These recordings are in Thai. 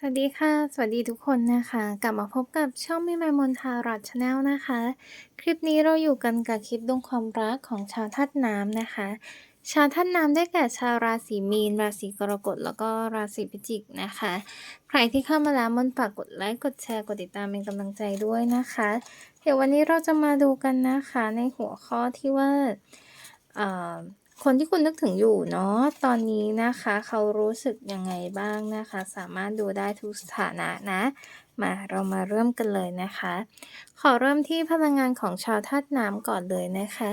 สวัสดีค่ะ สวัสดีทุกคนนะคะ กลับมาพบกับช่องมิมายมนทารัตชาแนลนะคะ คลิปนี้เราอยู่กันกับคลิปดวงความรักของชาวธาตุน้ำนะคะ ชาวธาตุน้ำได้แก่ชาวราศีมีน ราศีกรกฎแล้วก็ราศีพิจิกนะคะ ใครที่เข้ามาแล้วมนฝากกดไลค์กดแชร์กดติดตามเป็นกำลังใจด้วยนะคะ เดี๋ยววันนี้เราจะมาดูกันนะคะในหัวข้อที่ว่า คนที่คุณนึกถึงอยู่เนาะตอนนี้นะคะ เขารู้สึกยังไงบ้างนะคะ สามารถดูได้ทุกสถานะนะ มาเรามาเริ่มกันเลยนะคะ ขอเริ่มที่พลังงานของชาวธาตุน้ำก่อนเลยนะคะ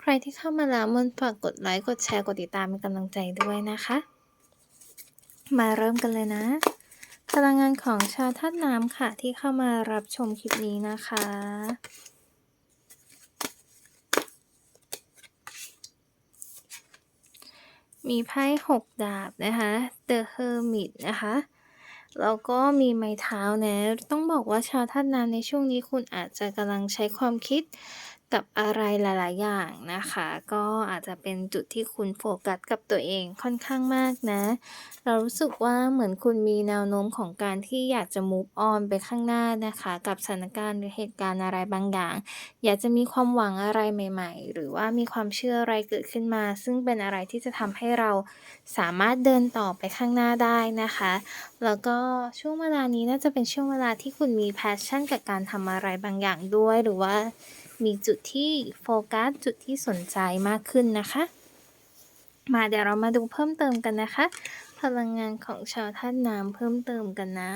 ใครที่เข้ามาแล้วมนฝากกดไลค์กดแชร์กดติดตามเป็นกำลังใจด้วยนะคะ มาเริ่มกันเลยนะ พลังงานของชาวธาตุน้ำค่ะที่เข้ามารับชมคลิปนี้นะคะ มีไพ่หกดาบนะคะ The Hermit นะคะแล้วก็มีไม้เท้านะ ต้องบอกว่าชาวธาตุน้ำในช่วงนี้คุณอาจจะกำลังใช้ความคิด กับอะไรหลาย ๆ อย่างนะคะ ก็อาจจะเป็นจุดที่คุณโฟกัสกับตัวเองค่อนข้างมากนะ เรารู้สึกว่าเหมือนคุณมีแนวโน้มของการที่อยากจะ move on ไปข้างหน้านะคะ กับสถานการณ์หรือเหตุการณ์อะไรบางอย่าง อยากจะมีความหวังอะไรใหม่ ๆ หรือว่ามีความเชื่ออะไรเกิดขึ้นมา ซึ่งเป็นอะไรที่จะทำให้เราสามารถเดินต่อไปข้างหน้าได้นะคะ แล้วก็ช่วงเวลานี้น่าจะเป็นช่วงเวลาที่คุณมี passion กับการทำอะไรบางอย่างด้วยหรือว่า มีจุดที่โฟกัสจุดที่สนใจมากขึ้นนะคะ มาเดี๋ยวเรามาดูเพิ่มเติมกันนะคะ พลังงานของชาวธาตุน้ำเพิ่มเติมกันนะ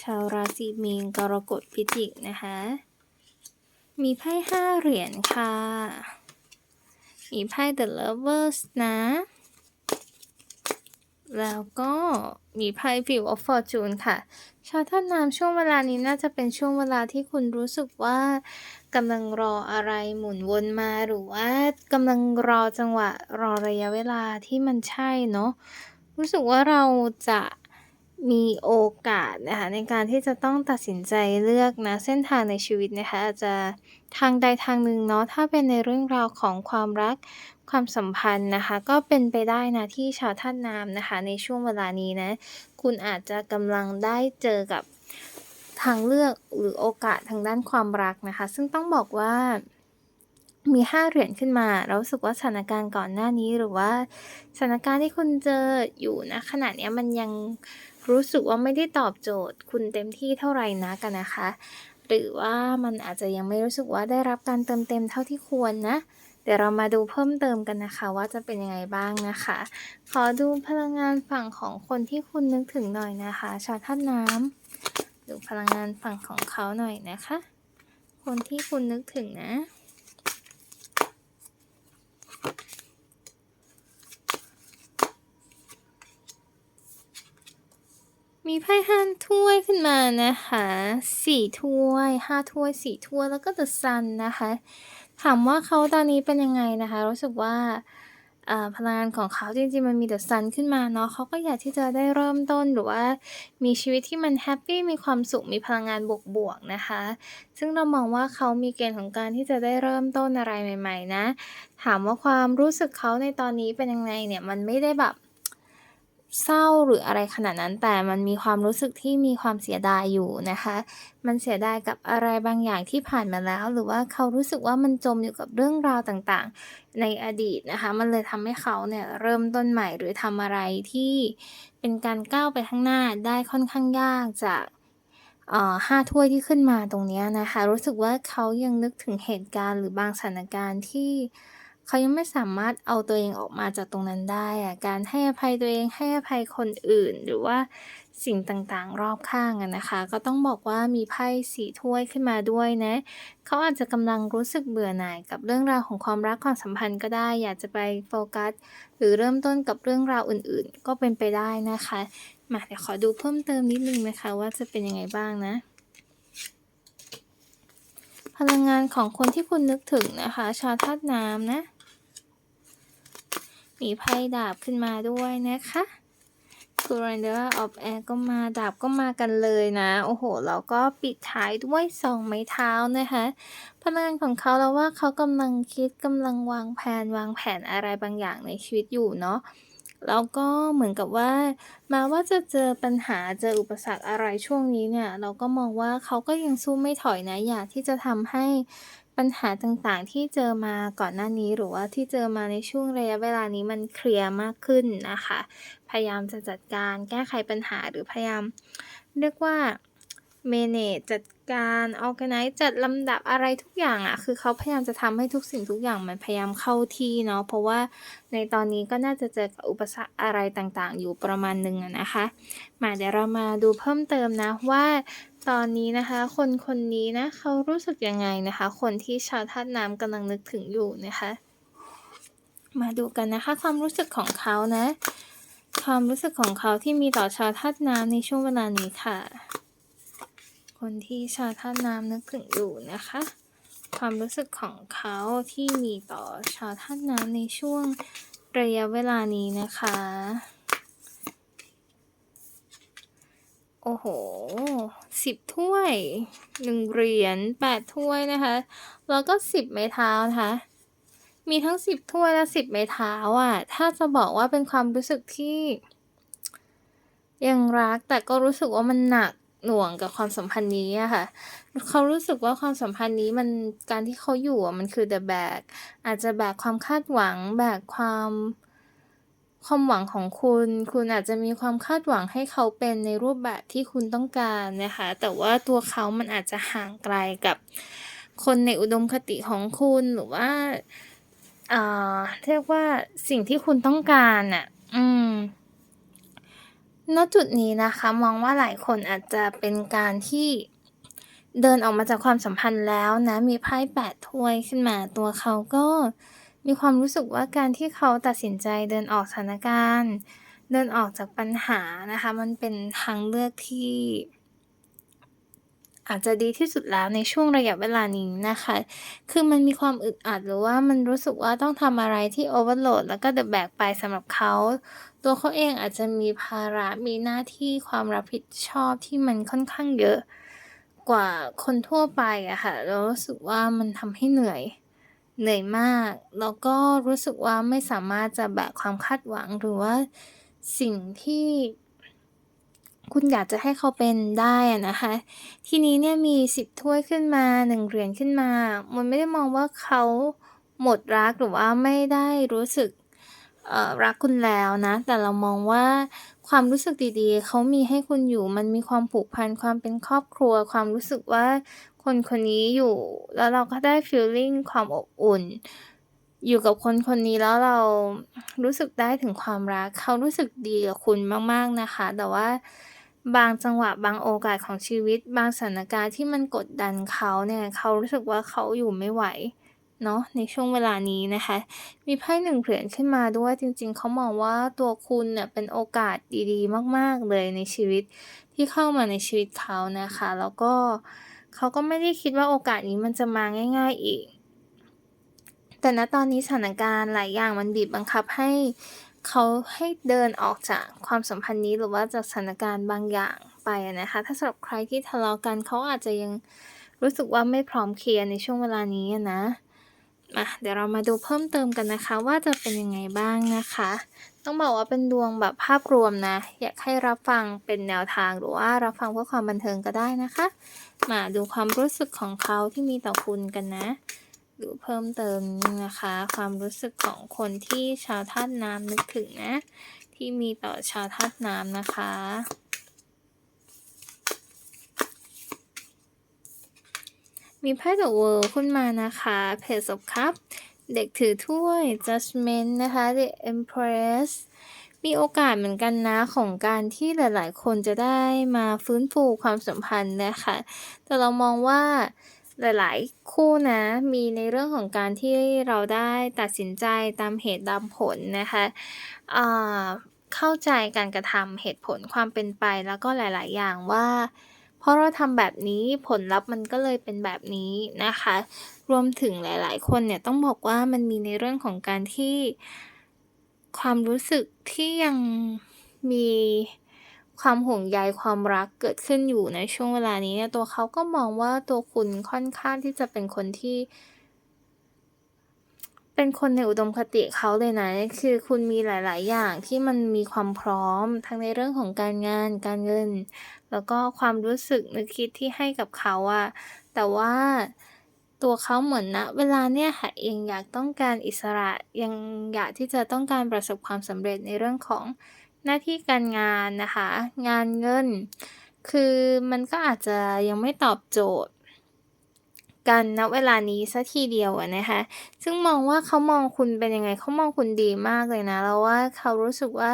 ชาวราศีมีนกรกฎพิจิกนะคะ มีไพ่ห้าเหรียญค่ะ มีไพ่ The Lovers นะ แล้วก็มีไพ่ Wheel of Fortune ค่ะ ชาวธาตุน้ำช่วงเวลานี้น่าจะเป็นช่วงเวลาที่คุณรู้สึกว่ากำลังรออะไรหมุนวนมาหรือว่ากำลังรอจังหวะรอระยะเวลาที่มันใช่เนาะรู้สึกว่าเราจะมีโอกาสนะคะในการที่จะต้องตัดสินใจเลือกนะเส้นทางในชีวิตนะคะอาจจะทางใดทางหนึ่งเนาะถ้าเป็นในเรื่องราวของความรัก ความสัมพันธ์นะคะ ก็เป็นไปได้นะที่ชาวธาตุน้ำนะคะ ในช่วงเวลานี้นะ คุณอาจจะกำลังได้เจอกับทางเลือกหรือโอกาสทางด้านความรักนะคะ ซึ่งต้องบอกว่ามีห้าเหรียญขึ้นมาเราสึกว่าสถานการณ์ก่อนหน้านี้หรือว่าสถานการณ์ที่คุณเจออยู่นะขณะนี้มันยังรู้สึกว่าไม่ได้ตอบโจทย์ คุณเต็มที่เท่าไหร่นักกันนะคะ หรือว่ามันอาจจะยังไม่รู้สึกว่าได้รับการเติมเต็มเท่าที่ควรนะ เดี๋ยวเรามาดูเพิ่มเติมกันนะคะ ว่าจะเป็นยังไงบ้างนะคะ ขอดูพลังงานฝั่งของคนที่คุณนึกถึงหน่อยนะคะ ชาวธาตุน้ำดูพลังงานฝั่งของเขาหน่อยนะคะ คนที่คุณนึกถึงนะมีไพ่ห้าถ้วยขึ้นมานะคะสี่ถ้วยห้าถ้วยสี่ถ้วยแล้วก็ The Sun นะคะ ถามว่าเขาตอนนี้เป็นยังไงนะคะ รู้สึกว่าพลังงานของเขาจริงๆ มันมี The Sun ขึ้นมาเนาะเขาก็อยากที่จะได้เริ่มต้นหรือว่ามีชีวิตที่มันแฮปปี้มีความสุขมีพลังงานบวกๆนะคะ ซึ่งเรามองว่าเขามีเกณฑ์ของการที่จะได้เริ่มต้นอะไรใหม่ ๆ นะ ถามว่าความรู้สึกเขาในตอนนี้เป็นยังไงเนี่ยมันไม่ได้แบบ เศร้าหรืออะไรขนาดนั้นแต่มันมีความรู้สึกที่มีความเสียดายอยู่นะคะ มันเสียดายกับอะไรบางอย่างที่ผ่านมาแล้ว หรือว่าเขารู้สึกว่ามันจมอยู่กับเรื่องราวต่างๆ ในอดีตนะคะ มันเลยทำให้เขาเนี่ยเริ่มต้นใหม่หรือทำอะไรที่เป็นการก้าวไปข้างหน้าได้ค่อนข้างยากจากห้าถ้วยที่ขึ้นมาตรงนี้นะคะ รู้สึกว่าเขายังนึกถึงเหตุการณ์หรือบางสถานการณ์ที่ เขายังไม่สามารถเอาตัวเองออกมาจากตรงนั้นได้อะการให้อภัยตัวเองให้อภัยคนอื่น หรือว่าสิ่งต่างๆ รอบข้างอะนะคะ ก็ต้องบอกว่ามีไพ่สี่ถ้วยขึ้นมาด้วยนะเขาอาจจะกำลังรู้สึกเบื่อหน่ายกับเรื่องราวของความรักความสัมพันธ์ก็ได้ อยากจะไปโฟกัส หรือเริ่มต้นกับเรื่องราวอื่นๆ ก็เป็นไปได้นะคะมาเดี๋ยวขอดูเพิ่มเติมนิดนึงนะคะว่าจะเป็นยังไงบ้างนะ ลังงานของคนที่คุณนึกถึงนะคะ ชาวธาตุน้ำนะ มีไพ่ดาบขึ้นมาด้วยนะคะ g r a n d e r of Air ก็มาดาบก็มากันเลยนะ โอ้โห แล้วก็ปิดท้ายด้วยสองไม้เท้านะคะ พลังงานของเขาแล้วว่าเขากำลังคิดกำลังวางแผนวางแผนอะไรบางอย่างในชีวิตอยู่เนาะ แล้วก็เหมือนกับว่า มาว่าจะเจอปัญหาเจออุปสรรคอะไรช่วงนี้เนี่ย เราก็มองว่าเขาก็ยังสู้ไม่ถอยนะ อยากที่จะทำให้ปัญหาต่างๆ ที่เจอมาก่อนหน้านี้ หรือว่าที่เจอมาในช่วงระยะเวลานี้มันเคลียร์มากขึ้นนะคะ พยายามจะจัดการแก้ไขปัญหาหรือพยายามเรียกว่า manage จัดการ organize จัดลำดับอะไรทุกอย่างอะคือเขาพยายามจะทำให้ทุกสิ่งทุกอย่างมันพยายามเข้าที่เนาะ เพราะว่าในตอนนี้ก็น่าจะเจอกับอุปสรรคอะไรต่างๆ อยู่ประมาณหนึ่งนะคะ มาเดี๋ยวเรามาดูเพิ่มเติมนะว่าตอนนี้นะคะ คนคนนี้นะเขารู้สึกยังไงนะคะ คนที่ชาวธาตุน้ำกำลังนึกถึงอยู่นะคะ มาดูกันนะคะ ความรู้สึกของเขานะ ความรู้สึกของเขาที่มีต่อชาวธาตุน้ำในช่วงเวลานี้ค่ะ คนที่ชาวธาน้ำนึกถึงอยู่นะคะ ความรู้สึกของเขาที่มีต่อชาวธาน้ำในช่วงระยะเวลานี้นะคะ โอ้โหสิบถ้วยหนึ่งเหรียญแปดถ้วยนะคะ แล้วก็สิบไม้เท้านะคะ มีทั้งสิบถ้วยและสิบไม้เท้าอะ ถ้าจะบอกว่าเป็นความรู้สึกที่ยังรักแต่ก็รู้สึกว่ามันหนัก หน่วงกับความสัมพันธ์นี้อะค่ะ เขารู้สึกว่าความสัมพันธ์นี้มันการที่เขาอยู่อะมันคือ the bag อาจจะแบกความคาดหวังแบกความความหวังของคุณ คุณอาจจะมีความคาดหวังให้เขาเป็นในรูปแบบที่คุณต้องการนะคะ แต่ว่าตัวเขามันอาจจะห่างไกลกับคนในอุดมคติของคุณหรือว่าเอ่าเรียกว่าสิ่งที่คุณต้องการน่ะ อืม ณจุดนี้นะคะมองว่าหลายคนอาจจะเป็นการที่เดินออกมาจากความสัมพันธ์แล้วนะ มีไพ่แปดถ้วยขึ้นมาตัวเขาก็มีความรู้สึกว่าการที่เขาตัดสินใจเดินออกสถานการณ์ เดินออกจากปัญหานะคะ มันเป็นทางเลือกที่ อาจจะดีที่สุดแล้วในช่วงระยะเวลานี้นะคะ คือมันมีความอึดอัดหรือว่ามันรู้สึกว่าต้องทำอะไรที่ overload แล้วก็ the bag ไปสำหรับเขา ตัวเขาเองอาจจะมีภาระมีหน้าที่ความรับผิดชอบที่มันค่อนข้างเยอะกว่าคนทั่วไปอะค่ะเรารู้สึกว่ามันทำให้เหนื่อยเหนื่อยมาก แล้วก็รู้สึกว่าไม่สามารถจะแบกความคาดหวังหรือว่าสิ่งที่คุณอยากจะให้เขาเป็นได้อะนะคะ ทีนี้เนี่ยมีสิบถ้วยขึ้นมาหนึ่งเหรียญขึ้นมา มันไม่ได้มองว่าเขาหมดรักหรือว่าไม่ได้รู้สึก รักคุณแล้วนะ แต่เรามองว่าความรู้สึกดีๆ เขามีให้คุณอยู่ มันมีความผูกพัน ความเป็นครอบครัว ความรู้สึกว่าคนคนนี้อยู่ แล้วเราก็ได้ฟีลลิ่งความอบอุ่น อยู่กับคนคนนี้แล้วเรารู้สึกได้ถึงความรัก เขารู้สึกดีกับคุณมากๆนะคะ แต่ว่าบางจังหวะบางโอกาสของชีวิต บางสถานการณ์ที่มันกดดันเขาเนี่ย เขารู้สึกว่าเขาอยู่ไม่ไหว เนาะในช่วงเวลานี้นะคะ มีไพ่หนึ่งเหรียญขึ้นมาด้วยจริงๆ เขามองว่าตัวคุณเนี่ยเป็นโอกาสดีๆ มากๆเลยในชีวิตที่เข้ามาในชีวิตเขานะคะ แล้วก็เขาก็ไม่ได้คิดว่าโอกาสนี้มันจะมาง่าย ๆอีก แต่ณตอนนี้สถานการณ์หลายอย่างมันบีบบังคับให้เขาให้เดินออกจากความสัมพันธ์นี้หรือว่าจากสถานการณ์บางอย่างไปนะคะ ถ้าสำหรับใครที่ทะเลาะกันเขาอาจจะยังรู้สึกว่าไม่พร้อมเคลียร์ในช่วงเวลานี้นะ มาเดี๋ยวเรามาดูเพิ่มเติมกันนะคะว่าจะเป็นยังไงบ้างนะคะ ต้องบอกว่าเป็นดวงแบบภาพรวมนะ อยากให้รับฟังเป็นแนวทางหรือว่ารับฟังเพื่อความบันเทิงก็ได้นะคะ มาดูความรู้สึกของเขาที่มีต่อคุณกันนะดูเพิ่มเติมนะคะ ความรู้สึกของคนที่ชาวธาตุน้ำนึกถึงนะ ที่มีต่อชาวธาตุน้ำนะคะ มีไพ่ The World ขึ้นมานะคะ Page of Cups เด็กถือถ้วย Judgment นะคะ The Empress มีโอกาสเหมือนกันนะของการที่หลาย ๆ คนจะได้มาฟื้นฟูความสัมพันธ์นะคะ แต่เรามองว่าหลาย ๆ คู่นะ มีในเรื่องของการที่เราได้ตัดสินใจตามเหตุตามผลนะคะเข้าใจการกระทำเหตุผลความเป็นไปแล้วก็หลาย ๆ อย่างว่า เพราะเราทำแบบนี้ผลลัพธ์มันก็เลยเป็นแบบนี้นะคะ รวมถึงหลาย ๆ คนเนี่ยต้องบอกว่ามันมีในเรื่องของการที่ความรู้สึกที่ยังมีความห่วงใยความรักเกิดขึ้นอยู่ในช่วงเวลานี้เนี่ยตัวเขาก็มองว่าตัวคุณค่อนข้างที่จะเป็นคนที่ เป็เป็นคนในอุดมคติเขาเลยนะ คือคุณมีหลาย ๆ อย่างที่มันมีความพร้อมทั้งในเรื่องของการงาน การเงิน แล้วก็ความรู้สึกนึกคิดที่ให้กับเขาอะแต่ว่าตัวเขาเหมือนณเวลาเนี่ยค่ะยังอยากต้องการอิสระยังอยากที่จะต้องการประสบความสำเร็จในเรื่องของหน้าที่การงานนะคะ งานเงิน คือมันก็อาจจะยังไม่ตอบโจทย์กันณเวลานี้สียทีเดียวอะนะคะ ซึ่งมองว่าเขามองคุณเป็นยังไงเขามองคุณดีมากเลยนะเราว่าเขารู้สึกว่า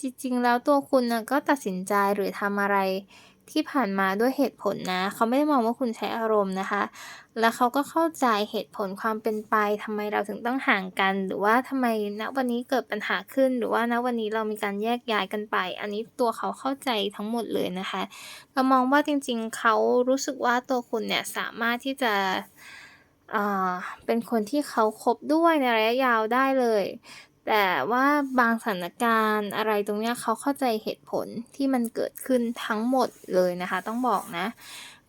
จริงๆ แล้วตัวคุณนะก็ตัดสินใจหรือทำอะไรที่ผ่านมาด้วยเหตุผลนะ เขาไม่ได้มองว่าคุณใช้อารมณ์นะคะ แล้วเขาก็เข้าใจเหตุผลความเป็นไปทำไมเราถึงต้องห่างกัน หรือว่าทำไมณวันนี้เกิดปัญหาขึ้น หรือว่าณวันนี้เรามีการแยกย้ายกันไป อันนี้ตัวเขาเข้าใจทั้งหมดเลยนะคะ เรามองว่าจริงๆ เขารู้สึกว่าตัวคุณเนี่ยสามารถที่จะเป็นคนที่เขาคบด้วยในระยะยาวได้เลย แต่ว่าบางสถานการณ์อะไรตรงเนี้ยเขาเข้าใจเหตุผลที่มันเกิดขึ้นทั้งหมดเลยนะคะ ต้องบอกนะ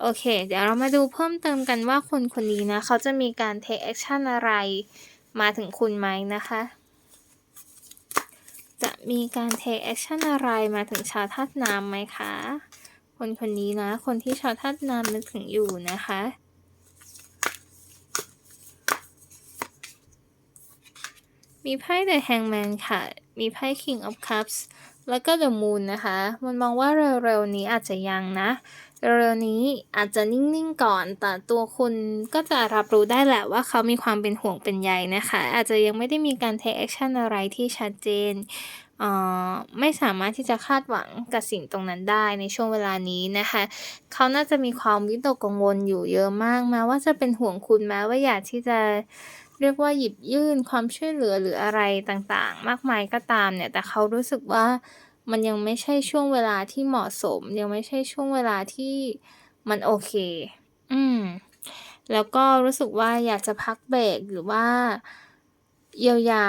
โอเค เดี๋ยวเรามาดูเพิ่มเติมกันว่าคนคนนี้นะเขาจะมีการเทกแอกชันอะไรมาถึงคุณไหมนะคะ จะมีการเทกแอกชันอะไรมาถึงชาวธาตุน้ำไหมคะ คนคนนี้นะ คนที่ชาวธาตุน้ำนึกถึงอยู่นะคะ มีไพ่ The Hangman ค่ะ มีไพ่ King of Cups แล้วก็ The Moon นะคะ มันมองว่าเร็วๆนี้อาจจะยังนะ เร็วๆนี้อาจจะนิ่งๆก่อน แต่ตัวคุณก็จะรับรู้ได้แหละว่าเขามีความเป็นห่วงเป็นใยนะคะ อาจจะยังไม่ได้มีการเทกแอกชันอะไรที่ชัดเจนอ่อไม่สามารถที่จะคาดหวังกับสิ่งตรงนั้นได้ในช่วงเวลานี้นะคะ เขาน่าจะมีความวิตกกังวลอยู่เยอะมากแม้ว่าจะเป็นห่วงคุณแม้ว่าอยากที่จะ เรียกว่าหยิบยื่นความช่วยเหลือหรืออะไรต่างๆ มากมายก็ตามเนี่ยแต่เขารู้สึกว่ามันยังไม่ใช่ช่วงเวลาที่เหมาะสม ยังไม่ใช่ช่วงเวลาที่มันโอเค อืมแล้วก็รู้สึกว่าอยากจะพักเบรกหรือว่าเยียวยา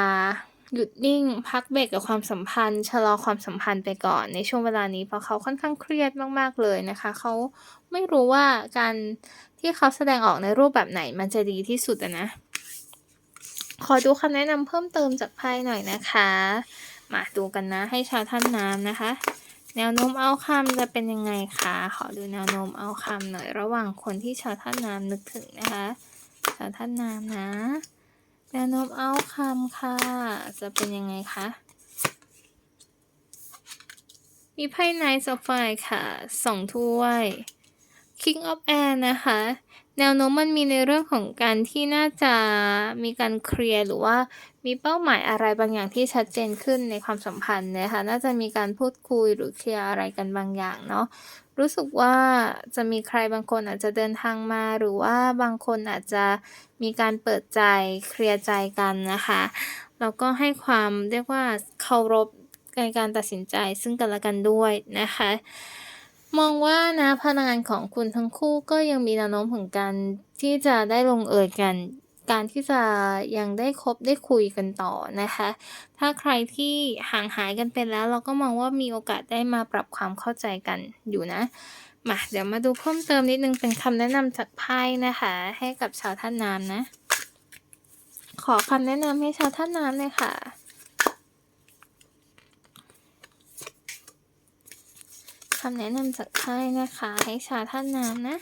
หยุดนิ่งพักเบรกกับความสัมพันธ์ชะลอความสัมพันธ์ไปก่อนในช่วงเวลานี้เพราะเขาค่อนข้างเครียดมากๆเลยนะคะ เขาไม่รู้ว่าการที่เขาแสดงออกในรูปแบบไหนมันจะดีที่สุดนะ ขอดูคำแนะนำเพิ่มเติมจากไพ่หน่อยนะคะ มาดูกันนะให้ชาวธาตุน้ำนะคะ แนวโน้ม outcome จะเป็นยังไงคะขอดูแนวโน้ม outcome หน่อยระหว่างคนที่ชาวธาตุน้ำนึกถึงนะคะ ชาวธาตุน้ำนะ แนวโน้ม outcome ค่ะ จะเป็นยังไงคะมีไพ่ Knight of Wands ค่ะ2ถ้วย King of Air นะคะ แนวโน้มมันมีในเรื่องของการที่น่าจะมีการเคลียร์หรือว่ามีเป้าหมายอะไรบางอย่างที่ชัดเจนขึ้นในความสัมพันธ์นะคะน่าจะมีการพูดคุยหรือเคลียร์อะไรกันบางอย่างเนาะรู้สึกว่าจะมีใครบางคนอาจจะเดินทางมา หรือว่าบางคนอาจจะมีการเปิดใจเคลียร์ใจกันนะคะแล้วก็ให้ความเรียกว่าเคารพในการตัดสินใจซึ่งกันและกันด้วยนะคะ มองว่านะพลังงานของคุณทั้งคู่ก็ยังมีแนวโน้มของการที่จะได้ลงเอยกัน การที่จะยังได้คบได้คุยกันต่อนะคะ ถ้าใครที่ห่างหายกันไปแล้ว เราก็มองว่ามีโอกาสได้มาปรับความเข้าใจกันอยู่นะมาเดี๋ยวมาดูเพิ่มเติมนิดนึงเป็นคำแนะนำจากไพ่นะคะ ให้กับชาวธาตุน้ำนะ ขอคำแนะนำให้ชาวธาตุน้ำเลยค่ะ คำแนะนำจากไพ่นะคะให้ชาวธาตุน้ำนะ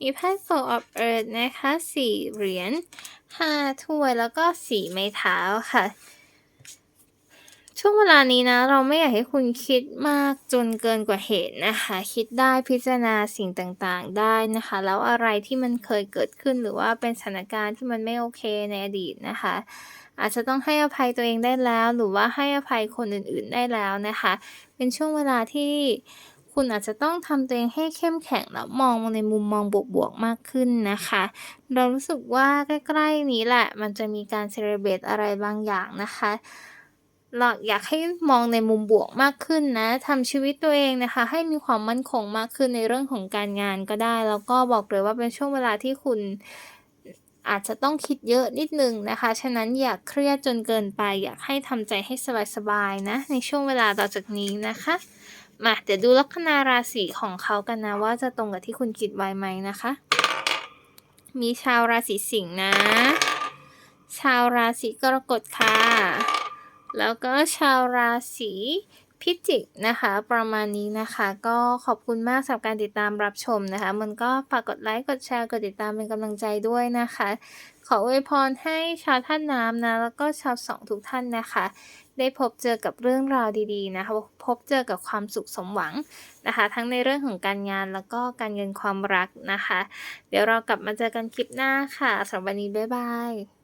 มีไพ่ Four of Earths นะคะ4เหรียญ5ถ้วยแล้วก็4ไม้เท้าค่ะ ช่วงเวลานี้นะ เราไม่อยากให้คุณคิดมากจนเกินกว่าเหตุนะคะ คิดได้พิจารณาสิ่งต่างๆ ได้นะคะ แล้วอะไรที่มันเคยเกิดขึ้นหรือว่าเป็นสถานการณ์ที่มันไม่โอเคในอดีตนะคะ อาจจะต้องให้อภัยตัวเองได้แล้ว หรือว่าให้อภัยคนอื่นๆได้แล้วนะคะ เป็นช่วงเวลาที่คุณอาจจะต้องทำตัวเองให้เข้มแข็งแล้วมองในมุมมองบวกๆมากขึ้นนะคะ เรารู้สึกว่าใกล้ๆนี้แหละ มันจะมีการ celebrate อะไรบางอย่างนะคะเราอยากให้มองในมุมบวกมากขึ้นนะทำชีวิตตัวเองนะคะ ให้มีความมั่นคงมากขึ้นในเรื่องของการงานก็ได้ แล้วก็บอกเลยว่าเป็นช่วงเวลาที่คุณ อาจจะต้องคิดเยอะนิดนึงนะคะ ฉะนั้นอย่าเครียดจนเกินไป อยากให้ทำใจให้สบายๆนะ ในช่วงเวลาต่อจากนี้นะคะมาเดี๋ยวดูลัคนาราศีของเขากันนะ ว่าจะตรงกับที่คุณคิดไว้ไหมนะคะ มีชาวราศีสิงห์นะ ชาวราศีกรกฎค่ะ แล้วก็ชาวราศี พิจิกนะคะ ประมาณนี้นะคะ ก็ขอบคุณมากสำหรับการติดตามรับชมนะคะ มันก็ฝากกดไลค์กดแชร์กดติดตามเป็นกำลังใจด้วยนะคะ ขออวยพรให้ชาวท่านน้ำนะ แล้วก็ชาวสองทุกท่านนะคะ ได้พบเจอกับเรื่องราวดีๆนะคะ พบเจอกับความสุขสมหวังนะคะ ทั้งในเรื่องของการงานแล้วก็การเงินความรักนะคะ เดี๋ยวเรากลับมาเจอกันคลิปหน้าค่ะสำหรับวันนี้บ๊ายบาย